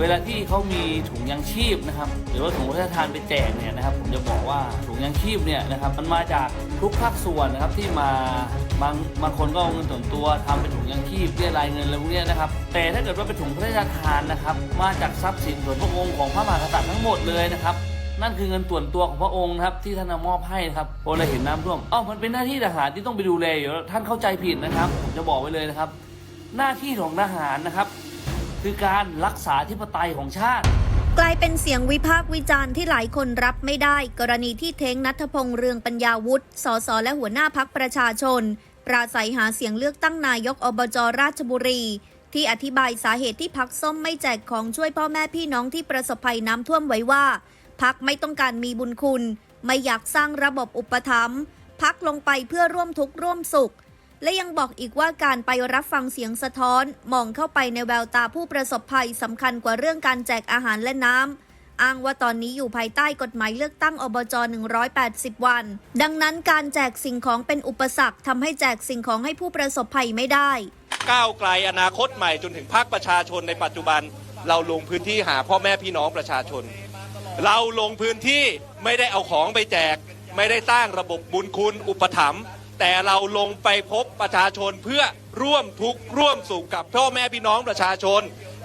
เวลาที่เขามีถุงยังชีพนะครับหรือว่าถุงพระราชทานไปแจกเนี่ยนะครับผมจะบอกว่าถุงยังชีพเนี่ยนะครับมันมาจากทุกภาคส่วนนะครับที่มาบางบางคนก็เอาเงินส่วนตัวทำเป็นถุงยังชีพเรียรายเงินอะไรพวกนี้นะครับแต่ถ้าเกิดว่าเป็นถุงพระราชทานนะครับมาจากทรัพย์สินส่วนพระองค์ของพระมหากษัตริย์ทั้งหมดเลยนะครับนั่นคือเงินส่วนตัวของพระองค์นะครับที่ท่านมอบให้นะครับพอเราเห็นน้ำท่วมอ้ามันเป็นหน้าที่ทหารที่ต้องไปดูแลอยู่แล้วท่านเข้าใจผิดนะครับผมจะบอกไว้เลยนะครับ หน้าที่ของทหารนะครับ คือการรักษาธิปไตยของชาติ กลายเป็นเสียงวิพากษ์วิจารณ์ที่หลายคนรับไม่ได้ กรณีที่เท้งนัทพงษ์เรืองปัญญาวุฒิสสและหัวหน้าพักประชาชน ปราศัยหาเสียงเลือกตั้งนายกอบจราชบุรี ที่อธิบายสาเหตุที่พักส้มไม่แจกของช่วยพ่อแม่พี่น้องที่ประสบภัยน้ำท่วมไว้ว่า พักไม่ต้องการมีบุญคุณ ไม่อยากสร้างระบบอุปถัมภ์พักลงไปเพื่อร่วมทุกข์ร่วมสุข และยังบอกอีกว่าการไปรับฟังเสียงสะท้อน มองเข้าไปในแววตาผู้ประสบภัยสำคัญกว่าเรื่องการแจกอาหารและน้ำอ้างว่าตอนนี้อยู่ภายใต้กฎหมายเลือกตั้งอบจ 180 วัน ดังนั้นการแจกสิ่งของเป็นอุปสรรคทำให้แจกสิ่งของให้ผู้ประสบภัยไม่ได้ ก้าวไกลอนาคตใหม่จนถึงภาคประชาชนในปัจจุบัน เราลงพื้นที่หาพ่อแม่พี่น้องประชาชน เราลงพื้นที่ไม่ได้เอาของไปแจก ไม่ได้สร้างระบบบุญคุณอุปถัมภ์ แต่เราลงไปพบประชาชนเพื่อร่วมทุกข์ร่วมสุขกับพ่อแม่พี่น้องประชาชน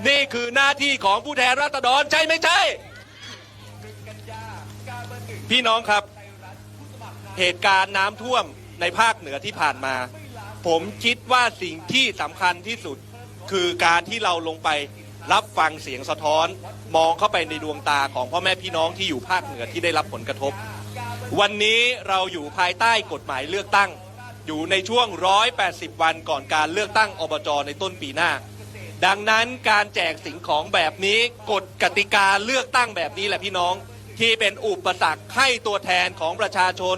นี่คือหน้าที่ของผู้แทนราษฎรใช่ไม่ใช่ พี่น้องครับ เหตุการณ์น้ำท่วมในภาคเหนือที่ผ่านมา ผมคิดว่าสิ่งที่สำคัญที่สุดคือการที่เราลงไปรับฟังเสียงสะท้อน มองเข้าไปในดวงตาของพ่อแม่พี่น้องที่อยู่ภาคเหนือที่ได้รับผลกระทบ วันนี้เราอยู่ภายใต้กฎหมายเลือกตั้ง อยู่ในช่วง 180 วันก่อนการเลือกตั้งอบจในต้นปีหน้า ดังนั้นการแจกสิ่งของแบบนี้กฎกติกาเลือกตั้งแบบนี้แหละพี่น้องที่เป็นอุปสรรคให้ตัวแทนของประชาชน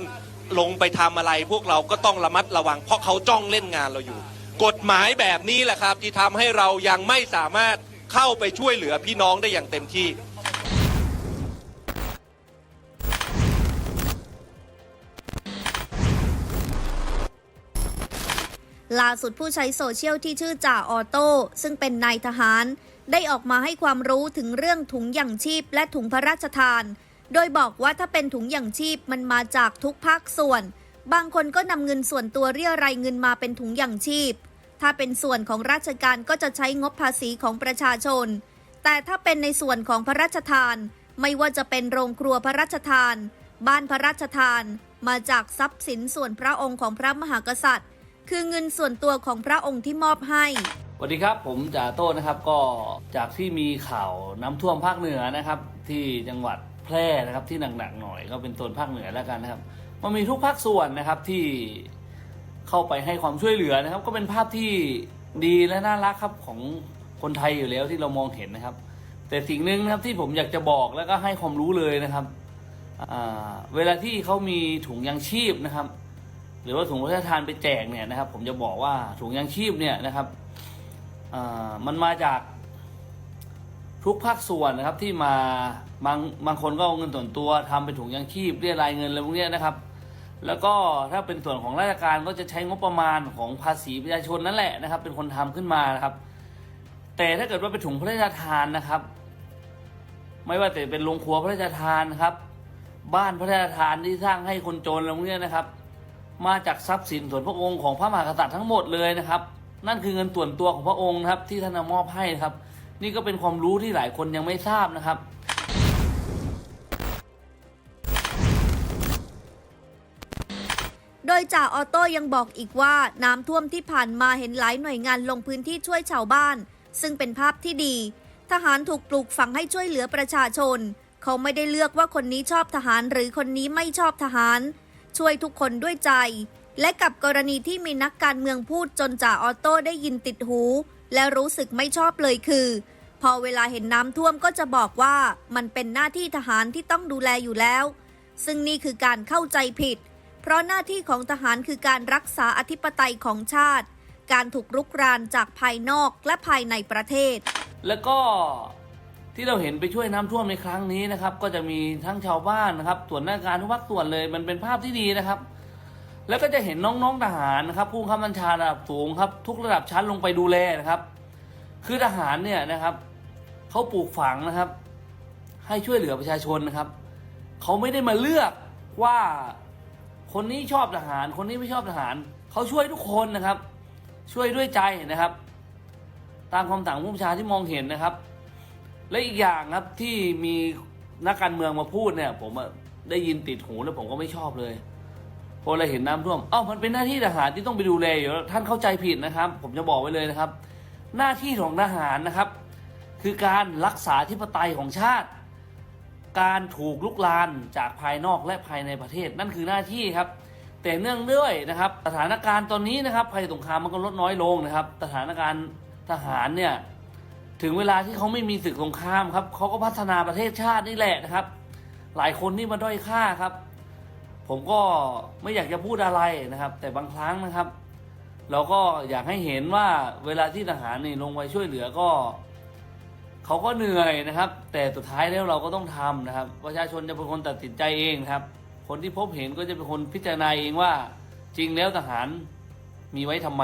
ลงไปทำอะไร พวกเราก็ต้องระมัดระวัง เพราะเขาจ้องเล่นงานเราอยู่ กฎหมายแบบนี้แหละครับที่ทำให้เรายังไม่สามารถเข้าไปช่วยเหลือพี่น้องได้อย่างเต็มที่ ล่าสุดผู้ใช้โซเชียลที่ชื่อจ่าออโต้ซึ่งเป็นนายทหาร ได้ออกมาให้ความรู้ถึงเรื่องถุงยังชีพและถุงพระราชทาน โดยบอกว่าถ้าเป็นถุงยังชีพมันมาจากทุกภาคส่วน บางคนก็นำเงินส่วนตัวเรียรายเงินมาเป็นถุงยังชีพ ถ้าเป็นส่วนของราชการก็จะใช้งบภาษีของประชาชน แต่ถ้าเป็นในส่วนของพระราชทาน ไม่ว่าจะเป็นโรงครัวพระราชทาน บ้านพระราชทาน มาจากทรัพย์สินส่วนพระองค์ของพระมหากษัตริย์ คือเงินส่วนตัวของพระองค์ที่มอบให้สวัสดีครับผมจ่าโต้นะครับก็จากที่มีข่าวน้ำท่วมภาคเหนือนะครับ ที่จังหวัดแพร่นะครับที่หนักๆหน่อยก็เป็นโซนภาคเหนือแล้วกันนะครับ มันมีทุกภาคส่วนนะครับที่เข้าไปให้ความช่วยเหลือนะครับ ก็เป็นภาพที่ดีและน่ารักครับของคนไทยอยู่แล้วที่เรามองเห็นนะครับ แต่สิ่งหนึ่งนะครับที่ผมอยากจะบอกแล้วก็ให้ความรู้เลยนะครับเวลาที่เขามีถุงยังชีพนะครับ หรือว่าถุงพระราชทานไปแจกเนี่ยนะครับ ผมจะบอกว่าถุงยังชีพเนี่ยนะครับมันมาจากทุกภาคส่วนนะครับที่มาบางบางคนก็เอาเงินส่วนตัวทำเป็นถุงยังชีพเรียรายเงินอะไรพวกนี้นะครับ แล้วก็ถ้าเป็นส่วนของราชการก็จะใช้งบประมาณของภาษีประชาชนนั่นแหละนะครับ เป็นคนทำขึ้นมานะครับ แต่ถ้าเกิดว่าเป็นถุงพระราชทานนะครับ ไม่ว่าแต่เป็นโรงครัวพระราชทานครับ บ้านพระราชทานที่สร้างให้คนจนอะไรพวกนี้นะครับ มาจากทรัพย์สินส่วนพระองค์ของพระมหากษัตริย์ทั้งหมดเลยนะครับ นั่นคือเงินส่วนตัวของพระองค์นะครับ ที่ท่านมอบให้นะครับ นี่ก็เป็นความรู้ที่หลายคนยังไม่ทราบนะครับโดยจ่าออโต้ยังบอกอีกว่าน้ำท่วมที่ผ่านมาเห็นหลายหน่วยงานลงพื้นที่ช่วยชาวบ้าน ซึ่งเป็นภาพที่ดี ทหารถูกปลูกฝังให้ช่วยเหลือประชาชน เขาไม่ได้เลือกว่าคนนี้ชอบทหารหรือคนนี้ไม่ชอบทหาร ช่วยทุกคนด้วยใจ และกับกรณีที่มีนักการเมืองพูดจนจ่าออโต้ได้ยินติดหู และรู้สึกไม่ชอบเลยคือ พอเวลาเห็นน้ำท่วมก็จะบอกว่ามันเป็นหน้าที่ทหารที่ต้องดูแลอยู่แล้ว ซึ่งนี่คือการเข้าใจผิด เพราะหน้าที่ของทหารคือการรักษาอธิปไตยของชาติ การถูกรุกรานจากภายนอกและภายในประเทศ แล้วก็ ที่เราเห็นไปช่วยน้ำท่วมในครั้งนี้นะครับ ก็จะมีทั้งชาวบ้านนะครับส่วนหน้าการทุกภาคส่วนเลยมันเป็นภาพที่ดีนะครับ แล้วก็จะเห็นน้องๆทหารนะครับผู้ข้าบัญชาระดับสูงครับ ทุกระดับชั้นลงไปดูแลนะครับ คือทหารเนี่ยนะครับเขาปลูกฝังนะครับ ให้ช่วยเหลือประชาชนนะครับเขาไม่ได้มาเลือกว่าคนนี้ชอบทหาร คนนี้ไม่ชอบทหารเขาช่วยทุกคนนะครับ ช่วยด้วยใจนะครับ ตามคำสั่งผู้บัญชาที่มองเห็นนะครับ และอีกอย่างครับที่มีนักการเมืองมาพูดเนี่ย ผมได้ยินติดหูแล้วผมก็ไม่ชอบเลยพอเราเห็นน้ำท่วมเอ้ามันเป็นหน้าที่ทหารที่ต้องไปดูแลอยู่แล้วท่านเข้าใจผิดนะครับ ผมจะบอกไว้เลยนะครับ หน้าที่ของทหารนะครับ คือการรักษาธิปไตยของชาติ การถูกลุกลานจากภายนอกและภายในประเทศ นั่นคือหน้าที่ครับ แต่เนื่องด้วยนะครับ สถานการณ์ตอนนี้นะครับภัยสงครามมันก็ลดน้อยลงนะครับ สถานการณ์ทหารเนี่ย ถึงเวลาที่เขาไม่มีศึกสงครามครับเขาก็พัฒนาประเทศชาตินี่แหละนะครับ หลายคนนี่มาด้อยค่าครับ ผมก็ไม่อยากจะพูดอะไรนะครับ แต่บางครั้งนะครับ เราก็อยากให้เห็นว่าเวลาที่ทหารนี่ลงไปช่วยเหลือก็เขาก็เหนื่อยนะครับ แต่สุดท้ายแล้วเราก็ต้องทำนะครับ ประชาชนจะเป็นคนตัดสินใจเองครับ คนที่พบเห็นก็จะเป็นคนพิจารณาเองว่า จริงแล้วทหารมีไว้ทำไม